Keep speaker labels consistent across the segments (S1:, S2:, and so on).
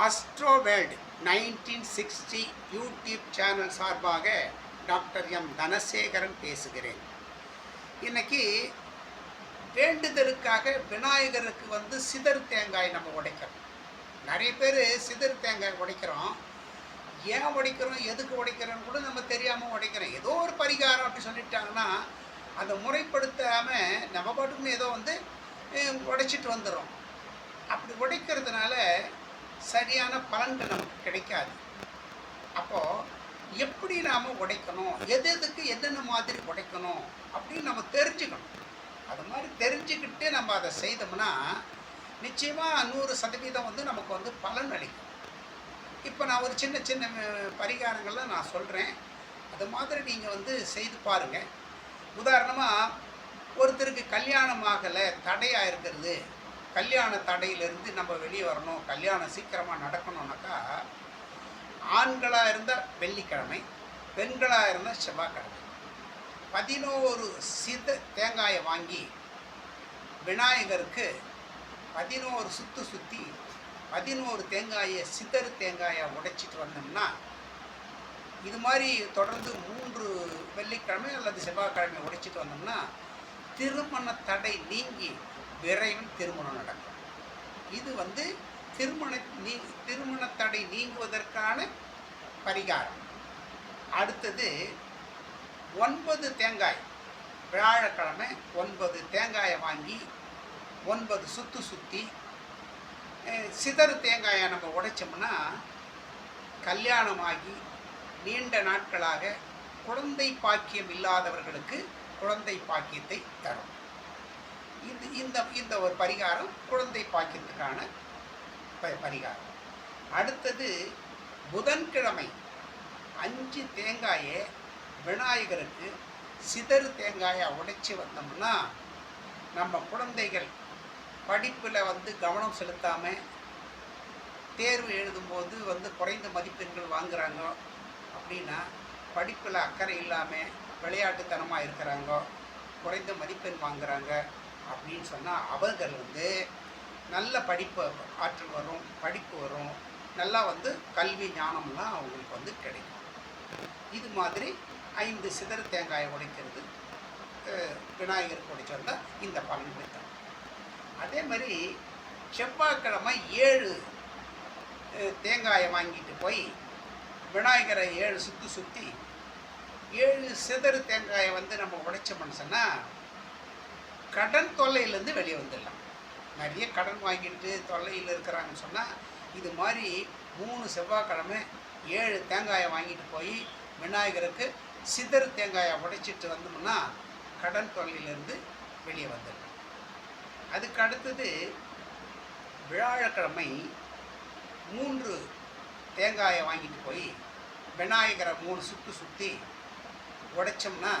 S1: Astroworld nineteen sixty YouTube channel சார்பாக doctor M Dhanasekaran பேசுகிறேன். இன்னைக்கு வேண்டுதலுக்காக விநாயகருக்கு வந்து சிதறு தேங்காய் நம்ம உடைக்கிறோம். நிறைய பேர் சிதறு தேங்காய் உடைக்கிறோம். ஏன் உடைக்கிறோம்? எதுக்கு உடைக்கிறோன்னு கூட நம்ம தெரியாமல் உடைக்கிறோம். ஏதோ ஒரு பரிகாரம் அப்படி சொல்லிட்டாங்கன்னா அதை முறைப்படுத்தாமல் நம்ம பாட்டுக்குன்னு ஏதோ வந்து உடைச்சிட்டு வந்துடும் அப்படி உடைக்கிறதுனால சரியான பலன்கள் நமக்கு கிடைக்காது. அப்போது எப்படி நாம் உடைக்கணும்? எது எதுக்கு என்னென்ன மாதிரி உடைக்கணும்? அப்படின்னு நம்ம தெரிஞ்சுக்கணும். அது மாதிரி தெரிஞ்சுக்கிட்டு நம்ம அதை செய்தோம்னா நிச்சயமாக நூறு சதவீதம் வந்து நமக்கு வந்து பலன் அளிக்கும். இப்போ நான் ஒரு சின்ன சின்ன பரிகாரங்கள்லாம் பரிகாரங்களை நான் சொல்கிறேன் அது மாதிரி நீங்கள் வந்து செய்து பாருங்கள் உதாரணமாக ஒருத்தருக்கு கல்யாணம் ஆகலை தடையாக இருக்கிறது. கல்யாண தடையிலிருந்து நம்ம வெளியே வரணும் கல்யாணம் சீக்கிரமாக நடக்கணும்னாக்கா ஆண்களாக இருந்தால் வெள்ளிக்கிழமை பெண்களாக இருந்தால் செவ்வாய்க்கிழமை. பதினோரு சித தேங்காயை வாங்கி விநாயகருக்கு பதினோரு சுற்று சுற்றி பதினோரு தேங்காயை சிதறு தேங்காயை உடைச்சிட்டு வந்தோம்னா இது மாதிரி தொடர்ந்து மூன்று வெள்ளிக்கிழமை அல்லது செவ்வாய்க்கிழமை உடைச்சிட்டு வந்தோம்னா திருமண தடை நீங்கி விரைவில் திருமணம் நடக்கும். இது வந்து திருமண நீ திருமண தடை நீங்குவதற்கான பரிகாரம். அடுத்தது ஒன்பது தேங்காய். வியாழக்கிழமை ஒன்பது தேங்காயை வாங்கி ஒன்பது சுத்து சுற்றி சிதறு தேங்காயை நம்ம உடைச்சோம்னா கல்யாணமாகி நீண்ட நாட்களாக குழந்தை பாக்கியம் இல்லாதவர்களுக்கு குழந்தை பாக்கியத்தை தரும். இது இந்த இந்த ஒரு பரிகாரம் குழந்தை பாக்கியத்துக்கான ப- பரிகாரம். அடுத்தது புதன்கிழமை அஞ்சு தேங்காயை விநாயகருக்கு சிதறு தேங்காயை உடைச்சி வந்தோம்னா நம்ம குழந்தைகள் படிப்பில் வந்து கவனம் செலுத்தாமல் தேர்வு எழுதும்போது வந்து குறைந்த மதிப்பெண்கள் வாங்குகிறாங்க அப்படின்னா படிப்பில் அக்கறை இல்லாமல் விளையாட்டுத்தனமாக இருக்கிறாங்க குறைந்த மதிப்பெண் வாங்குகிறாங்க அப்படின்னு சொன்னால் அவர்கள் வந்து நல்ல படிப்பு ஆற்றல் வரும் படிப்பு வரும். நல்லா வந்து கல்வி ஞானம்லாம் அவங்களுக்கு வந்து கிடைக்கும். இது மாதிரி ஐந்து சிதற தேங்காயை உடைக்கிறது விநாயகர் விநாயகருக்கு இந்த பலன் பெற்றாங்க அதே மாதிரி செவ்வாய்க்கிழமை ஏழு தேங்காயை வாங்கிட்டு போய் விநாயகரை ஏழு சுற்றி சுற்றி ஏழு சிதறு தேங்காயை வந்து நம்ம உடைச்சோம்னு சொன்னால் கடன் தொல்லையிலேருந்து வெளியே வந்துடலாம். நிறைய கடன் வாங்கிட்டு தொல்லையில் இருக்கிறாங்கன்னு சொன்னால் இது மாதிரி மூணு செவ்வாய்க்கிழமை ஏழு தேங்காயை வாங்கிட்டு போய் விநாயகருக்கு சிதறு தேங்காயை உடைச்சிட்டு வந்தோம்னா கடன் தொல்லையிலேருந்து வெளியே வந்துடலாம். அதுக்கு அடுத்தது வியாழக்கிழமை மூன்று தேங்காயை வாங்கிட்டு போய் விநாயகரை மூணு சுற்று சுற்றி உடைச்சோம்னா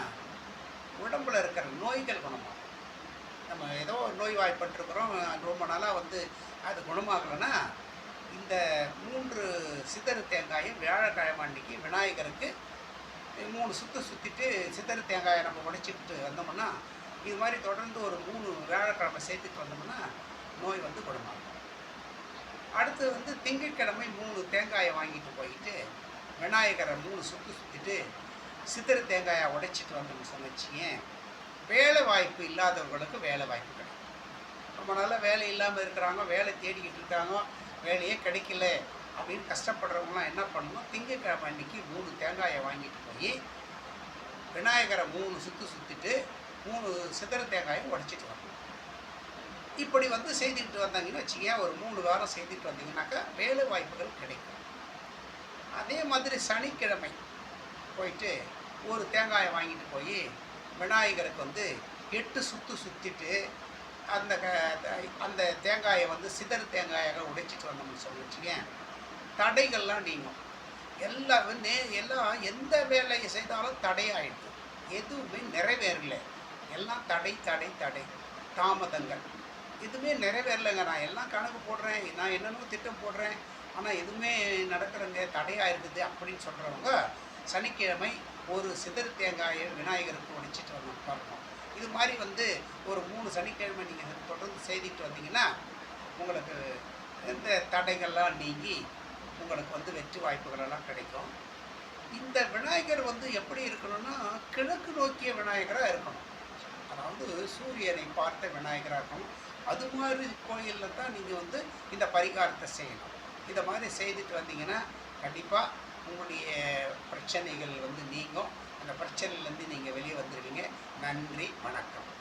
S1: உடம்புல இருக்கிற நோய்கள் குணமாகும். நம்ம ஏதோ நோய்வாய்ப்பட்டிருக்கிறோம் ரொம்ப நாளாக வந்து அது குணமாகலைன்னா இந்த மூன்று சித்தரு தேங்காயும் வியாழக்கிழமை அன்னைக்கு விநாயகருக்கு மூணு சுற்று சுற்றிட்டு சித்தரு தேங்காயை நம்ம உடைச்சிக்கிட்டு வந்தோம்னா இது மாதிரி தொடர்ந்து ஒரு மூணு வியாழக்கிழமை சேர்த்துட்டு வந்தோம்னா நோய் வந்து குணமாகும். அடுத்து வந்து திங்கட்கிழமை மூணு தேங்காயை வாங்கிட்டு போயிட்டு விநாயகரை மூணு சுற்று சுற்றிட்டு சித்தரு தேங்காயை உடைச்சிட்டு வந்தோம்னு சொன்னச்சிங்க வேலை வாய்ப்பு இல்லாதவர்களுக்கு வேலை வாய்ப்பு கிடைக்கும். ரொம்ப நல்லா வேலை இல்லாமல் இருக்கிறாங்க வேலை தேடிக்கிட்டு இருக்காங்க வேலையே கிடைக்கல அப்படின்னு கஷ்டப்படுறவங்களாம் என்ன பண்ணணும்? திங்கக்கிழமை அன்னைக்கு மூணு தேங்காயை வாங்கிட்டு போய் விநாயகரை மூணு சுற்று சுற்றிட்டு மூணு சிதறு தேங்காயை உடைச்சிட்டு வரணும். இப்படி வந்து செய்துக்கிட்டு வந்தாங்கன்னு வச்சுக்கங்க ஒரு மூணு வாரம் செய்துட்டு வந்தீங்கன்னாக்கா வேலை வாய்ப்புகள் கிடைக்கும். அதே மாதிரி சனிக்கிழமை போயிட்டு ஒரு தேங்காயை வாங்கிட்டு போய் விநாயகருக்கு வந்து எட்டு சுற்று சுற்றிட்டு அந்த க- அந்த தேங்காயை வந்து சிதறு தேங்காயாக உடைச்சிட்டு வந்தோம்னு சொல்லிச்சுங்க தடைகள்லாம் நீங்கும். எல்லா நே எல்லாம் எந்த வேலையை செய்தாலும் தடையாயிடுது. எதுவுமே நிறைவேறல. எல்லாம் தடை தடை தடை. தாமதங்கள். எதுவுமே நிறைவேறலைங்க. நான் எல்லாம் கணக்கு போடுறேன். நான் என்னென்னமோ திட்டம் போடுறேன். ஆனால் எதுவுமே நடக்கிறங்க தடையாக இருக்குது அப்படின்னு சொல்கிறவங்க சனிக்கிழமை ஒரு சிதறு தேங்காயை விநாயகருக்கு உடைச்சிட்டு வந்து பார்ப்போம் இது மாதிரி வந்து ஒரு மூணு சனிக்கிழமை நீங்கள் தொடர்ந்து செய்துட்டு வந்தீங்கன்னா உங்களுக்கு இந்த தடைகள்லாம் நீங்கி உங்களுக்கு வந்து வெற்றி வாய்ப்புகளெல்லாம் கிடைக்கும். இந்த விநாயகர் வந்து எப்படி இருக்கணும்னா கிழக்கு நோக்கிய விநாயகராக இருக்கணும். அதாவது சூரியனை பார்த்த விநாயகராக இருக்கணும் அது மாதிரி கோயிலில் தான் நீங்கள் வந்து இந்த பரிகாரத்தை செய்யணும். இந்த மாதிரி செய்துட்டு வந்தீங்கன்னா கண்டிப்பாக உங்களுடைய பிரச்சனைகள் வந்து நீங்கும். அந்த பிரச்சனையிலேருந்து நீங்கள் வெளியே வந்துடுவீங்க நன்றி வணக்கம்.